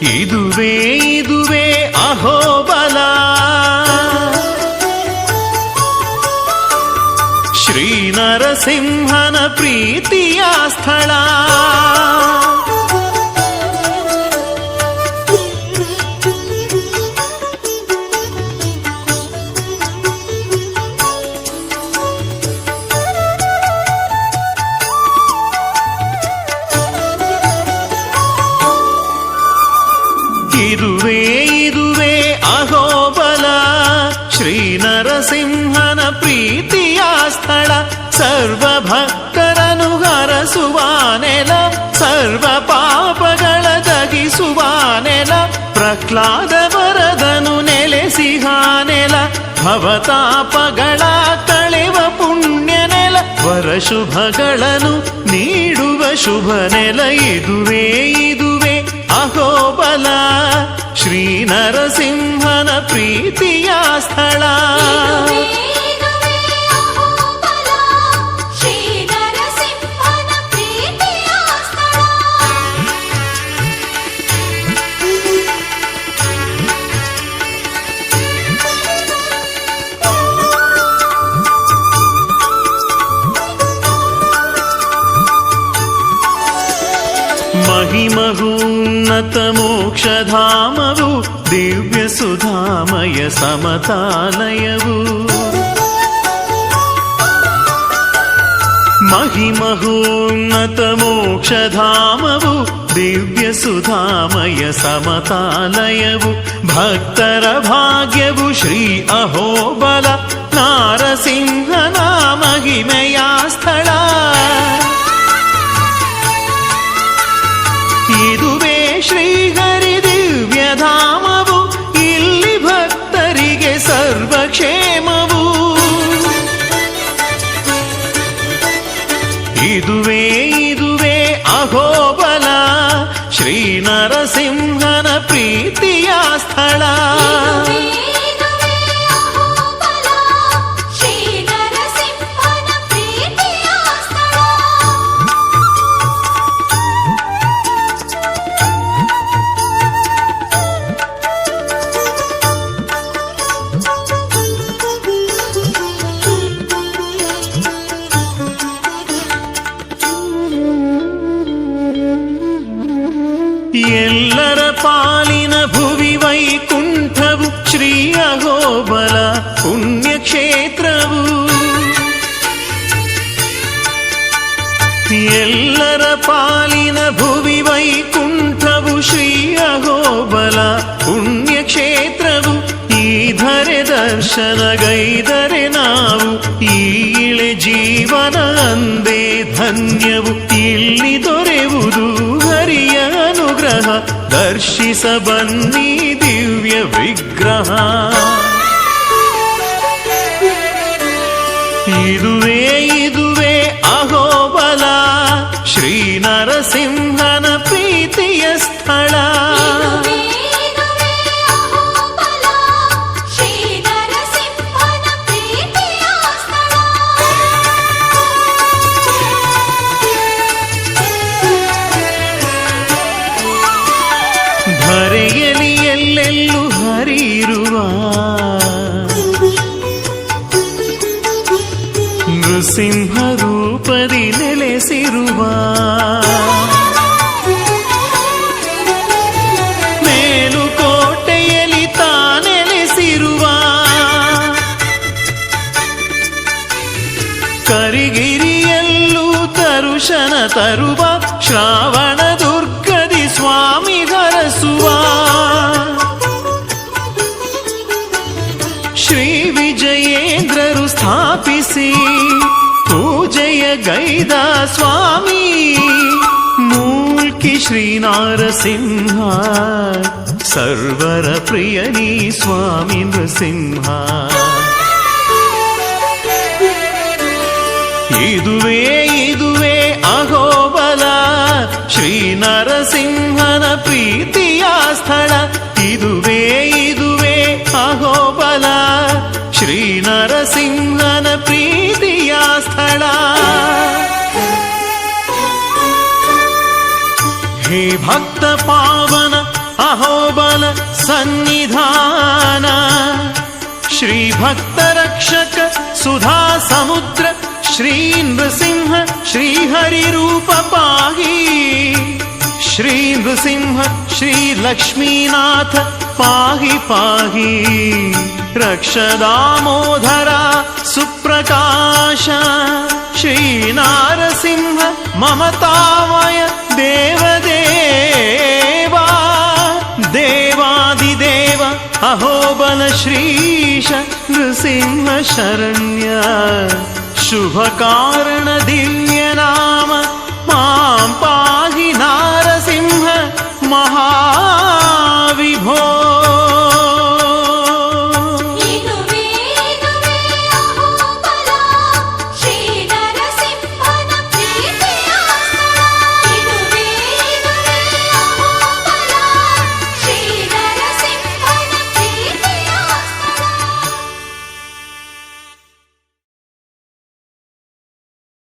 ಇದುವೇ ಇದುವೇ ಅಹೋಬಲ ಶ್ರೀ ನರಸಿಂಹನ ಪ್ರೀತಿಯ ಸ್ಥಳ. ನರಸಿಂಹನ ಪ್ರೀತಿಯ ಸ್ಥಳ. ಸರ್ವ ಭಕ್ತರನು ಹರಸುವ ನೆಲ ಸರ್ವ ಪಾಪಗಳ ನೆಲ ಪ್ರಹ್ಲಾದ ವರದನು ಭವತಾಪಗಳ ಕಳೆವ ಪುಣ್ಯನೆಲ ಶುಭಗಳನು ನೀಡುವ ಶುಭ ನೆಲ ಇದುವೇ ಇದುವೇ. ಅಹೋಬಲ ಶ್ರೀ ನರಸಿಂಹನ ಪ್ರೀತಿಯ ಸ್ಥಳ. महिमगून्नतमोक्षधामवु दिव्यसुधामय समतालयवु महिमहून्नतमोक्षधामवु दिव्यसुधामय समतालयवु भक्तर भाग्यवु श्री अहोबल नारसिंहना ಇದುವೇ ಇದುವೇ ಅಹೋಬಲ ಶ್ರೀ ನರಸಿಂಹನ ಎಲ್ಲರ ಪಾಲಿನ ಭುವಿ ವೈಕುಂಠವು ಶ್ರೀ ಅಹೋಬಲ ಪುಣ್ಯಕ್ಷೇತ್ರವು ಎಲ್ಲರ ಪಾಲಿನ ಭುವಿ ವೈಕುಂಠವು ಶ್ರೀ ಅಹೋಬಲ ಪುಣ್ಯಕ್ಷೇತ್ರವು ಈ ಧರೆ ದರ್ಶನಗೈದರೆ ನಾವು ಈ ಇಳೆ ಜೀವನ ಅಂದೇ ಧನ್ಯವು ಇಲ್ಲಿ ದರ್ಶಿಸ ಬನ್ನಿ ದಿವ್ಯ ವಿಗ್ರಹ. ಇದುವೇ ಇದುವೇ ಅಹೋಬಲ ಶ್ರೀ ನರಸಿಂಹನ ಪ್ರೀತಿಯ ಸ್ಥಳ. ನೃಸಿಂಹ ರೂಪದಿ ನೆಲೆಸಿರುವ ಮೇಲುಕೋಟೆಯಲ್ಲಿ ತಾನೆಲೆಸಿರುವ ಕರಿಗಿರಿಯಲ್ಲೂ ತರುಶನ ತರುವ ಶ್ರಾವಣ ದುರ್ಗದಿ ಸ್ವಾಮಿ ಹರಸುವ ಸ್ಥಾಪಿಸಿ ಪೂಜೆಯ ಗೈದ ಸ್ವಾಮಿ ಮೂಲ್ಕಿ ಶ್ರೀ ನಾರಸಿಂಹ ಸರ್ವರ ಪ್ರಿಯನಿ ಸ್ವಾಮಿ ನೃಸಿಂಹ ಇದುವೇ ಇದುವೇ ಅಹೋಬಲ ಶ್ರೀ ನರಸಿಂಹನ ಪ್ರೀತಿಯ ಸ್ಥಳ ಇದುವೇ ಇದುವೇ ನರಸಿಂಹನ ಪ್ರೀತಿಯ ಸ್ಥಳ ಹೇ ಭಕ್ತ ಪಾವನ अहोबल सन्निधान श्रीभक्तरक्षक सुधा समुद्र श्री नृसिंह श्रीहरिरूप पाहि श्री नृसिंह श्रीलक्ष्मीनाथ पाहि पाहि रक्षामोधरा सुप्रकाश श्रीनारसिंह ममतामय देवदेवा देवादिदेव अहोबलश्रीश नृसिंह शरण्य शुभकारणदि नाम मां पाहि नारसिंह महा